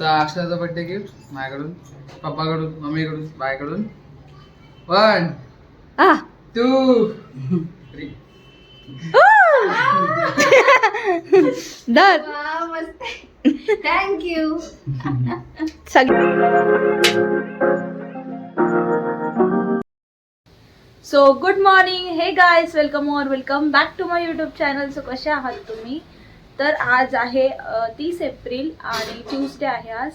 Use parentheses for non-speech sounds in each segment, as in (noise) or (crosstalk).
तर अक्षराचा birthday gift माझ्याकडून पप्पाकडून मम्मीकडून बायकडून. वन आ. टू थ्री (laughs) दर. Thank you so good morning hey guys welcome और welcome back to my YouTube channel so कसे आहात तुम्ही? तर आज आहे तीस एप्रिल आणि ट्यूसडे आहे आज.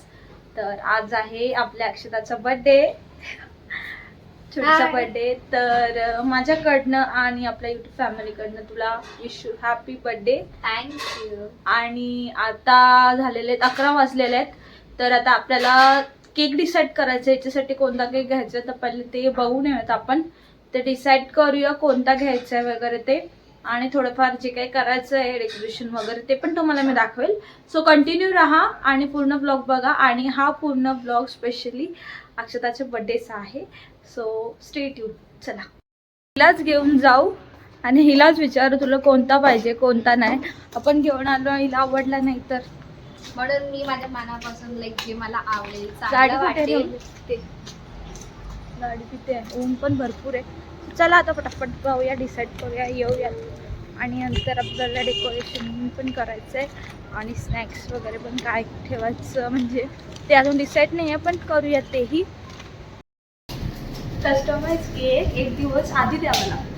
तर आज आहे आपल्या अक्षताचा बर्थडे. (laughs) छोटीचा. बर्थडे. तर माझ्याकडनं आणि आपल्या युट्यूब फॅमिलीकडनं तुला विश हॅपी बर्थडे थँक्यू आणि आता झालेले आहेत अकरा वाजलेले आहेत. तर आता आपल्याला केक डिसाईड करायचा याच्यासाठी कोणता केक घ्यायचा तर पहिले ते बघून येऊयात आपण. ते डिसाईड करूया कोणता घ्यायचा आहे वगैरे ते. आणि थोडंफार जे काही करायचं आहे डेकोरेशन वगैरे ते पण तुम्हाला मी दाखवेल. सो कंटिन्यू राहा आणि पूर्ण ब्लॉग बघा. आणि हा पूर्ण ब्लॉग स्पेशली अक्षताच्या बड्डेचा आहे. सो स्टेट यू चला. हिलाच घेऊन जाऊ आणि हिलाच विचारू तुला कोणता पाहिजे कोणता नाही. आपण घेऊन आलो हिला आवडला नाही तर. म्हणून मी माझ्या मनापासून लाईक जे मला आवडेल गाडी कुठे ऊन पण भरपूर आहे. चला आता पटापट जाऊया डिसाईड करूया येऊया. आणि नंतर आपल्याला डेकोरेशन पण करायचं आहे आणि स्नॅक्स वगैरे पण काय ठेवायचं म्हणजे ते अजून डिसाईड नाही आहे पण करूया तेही. कस्टमाइज केक एक दिवस आधी द्यावा लागतो.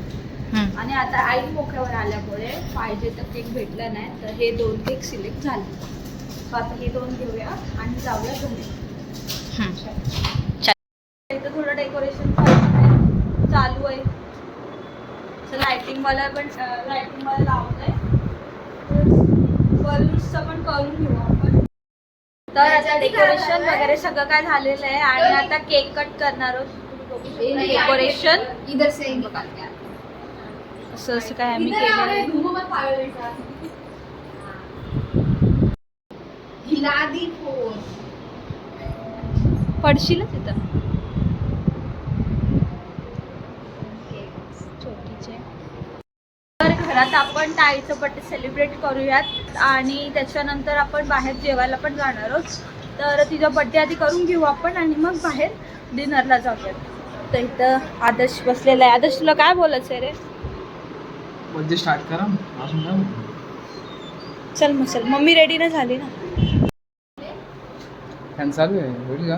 आणि आता आई मोक्यावर आल्यामुळे पाहिजे तर केक भेटला नाही तर हे दोन केक सिलेक्ट झाले. आता हे दोन घेऊया आणि जाऊया घरी इथं थोडं डेकोरेशन चालू आहे वाला पण वाला लावलंय बलून्सचं पण करून घेऊ आपण. तर आता डेकोरेशन वगैरे सगळं काय झालेलं आहे आणि आता केक कट करणार आहोत. डेकोरेशन इधर से असं असं काय आम्ही फोन पडशीलच इथं छोटीचे तर घरात आपण ताईचं बर्थडे सेलिब्रेट करूयात आणि त्याच्यानंतर आपण बाहेर जेवायला पण जाणार आहोत. तर तिचा बर्थडे आधी करून घेऊ आपण आणि मग बाहेर डिनरला जाऊयात. तर इथं आदर्श बसलेला आहे. आदर्श तुला काय बोलायचं आहे रे? बर्थडे स्टार्ट करा? चल मग चल. मम्मी रेडी ना झाली ना? फॅन चालू आहे. होईल का?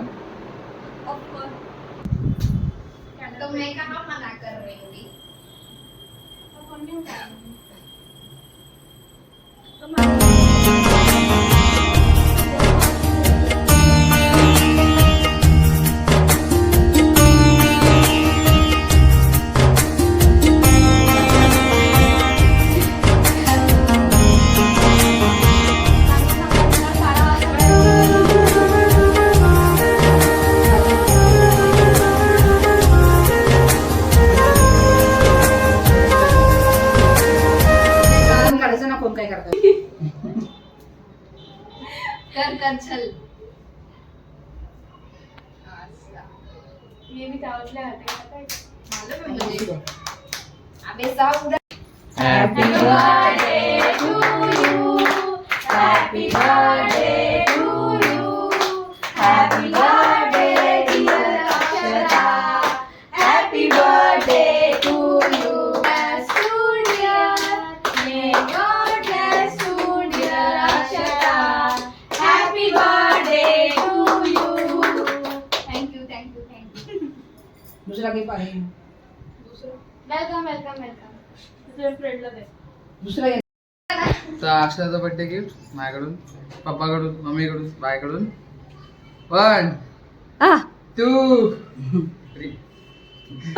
तो मैं कहाँ मना कर रही हूँ คนไ कर चल अबे जाऊ उधर Happy birthday to you. Happy birthday (laughs) दुसरा काही पाहिजे welcome, welcome. तुझ्या फ्रेंडला दे. दुसरा घे. तर अक्षराचा बर्थडे गिफ्ट माझ्याकडून पप्पाकडून मम्मीकडून बायकडून वन आ. Two three. (laughs)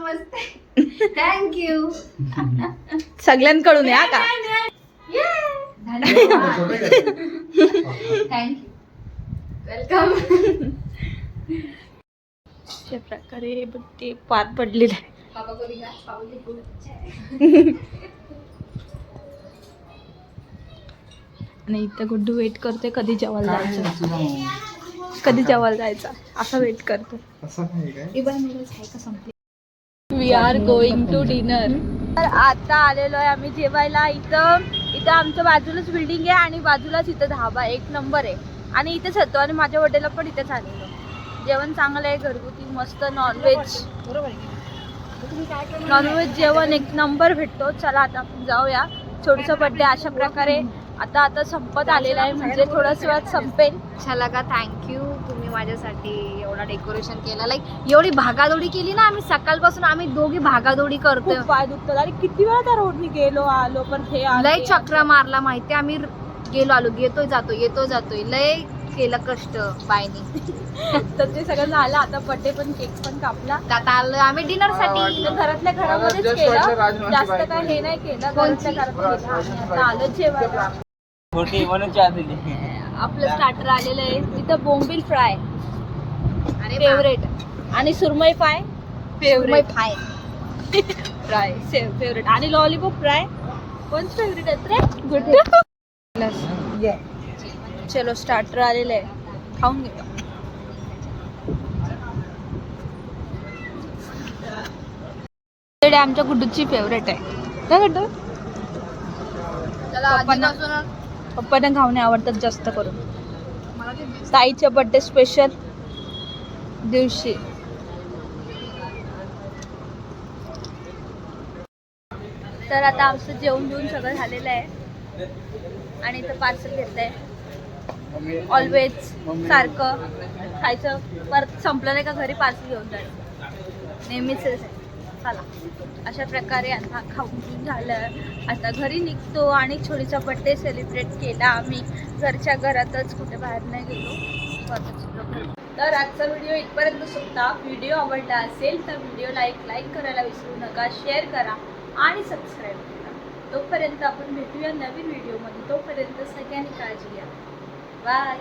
मस्त. Thank you. सगळ्यांकडून या का? (laughs) धन्यवाद. थँक्यू वेलकम अशा प्रकारे ते पार पडलेलं आहे. पापा को दिखा पापा की बहुत अच्छा आणि इथं गुड्डू वेट करते कधी जेवायला जायचं? कधी जेवायला जायचं? असा वेट करतो we are going to dinner तर आता आलेलो आहे आम्ही जेवायला. इथं इथं आमच्या बाजूलाच बिल्डिंग आहे आणि बाजूलाच इथं धाबा. एक नंबर आहे. आणि इथेच होतो आणि माझ्या बर्थडेला पण इथेच आलेलो जेवण चांगलं आहे घरगुती मस्त नॉनव्हेज बरोबर आहे तुम्ही काय करणार? नॉनव्हेज जेवण एक नंबर भेटतो. चला आता आपण जाऊया. छोटसा बर्थडे अशा प्रकारे. आता आता संपत आलेला आहे म्हणजे थोड्याच वेळात संपेल. चला का थँक्यू तुम्ही माझ्यासाठी एवढा डेकोरेशन केलं. लाईक एवढी भागादौडी केली ना आम्ही सकाळपासून. आम्ही दोघी भागादौडी खूप करतोय पाय दुखतात. आणि किती वेळा त्या रोडनी गेलो आलो पण हे लय चक्र मारला माहिती आम्ही गेलो आलो येतोय जातोय येतोय जातोय. लय केलं कष्ट बायनी. (laughs) तर ते सगळं झालं आता बर्थडे पण केक पण कापला. आता आलो आम्ही डिनरसाठी. तर घरातल्या घरामध्येच just वाटलं केलं राजमाची जास्त बायको. काय हे नाही केलं घरातल्या घरात केलं. आणि आता आलो जेवायला. छोटी म्हणून चहा दिली. आपलं स्टार्टर आलेलं आहे. तिथं बोंबील फ्राय अरे फेवरेट आणि सुरमई फ्राय सुरमई फेवरेट फ्राय फ्राय फेवरेट आणि लॉलीपॉप फ्राय कोण फेवरेट आहेत रे? गुड. चलो स्टार्टर आलेलं आहे खाऊन पेढे आमच्या गुड्डूची फेवरेट आहे. काय गुड्डू? पप्पांना- पप्पांना घावणे आवडतात जास्त करून. ताईच्या बर्थडे स्पेशल दिवशी. तर आता आमचं जेवण जेवण सगळं झालेलं आहे. आणि इथं पार्सल घेत आहे ऑलवेज सारखं खायचं. परत संपलं नाही का घरी पार्सल घेऊन जायचं नेहमीच आहे. चला. अशा प्रकारे आता खाऊन झालं. आता घरी निघतो आणि छोडीचा बड्डे सेलिब्रेट केला आम्ही. घरच्या घरातच कुठे बाहेर नाही गेलो. तर आजचा व्हिडिओ इथपर्यंत होता व्हिडिओ आवडला असेल तर व्हिडिओला एक लाईक करायला विसरू नका. शेअर करा आणि सबस्क्राईब करा. तोपर्यंत आपण भेटूया नवीन व्हिडिओमध्ये. तोपर्यंत सगळ्यांनी काळजी घ्या. बाय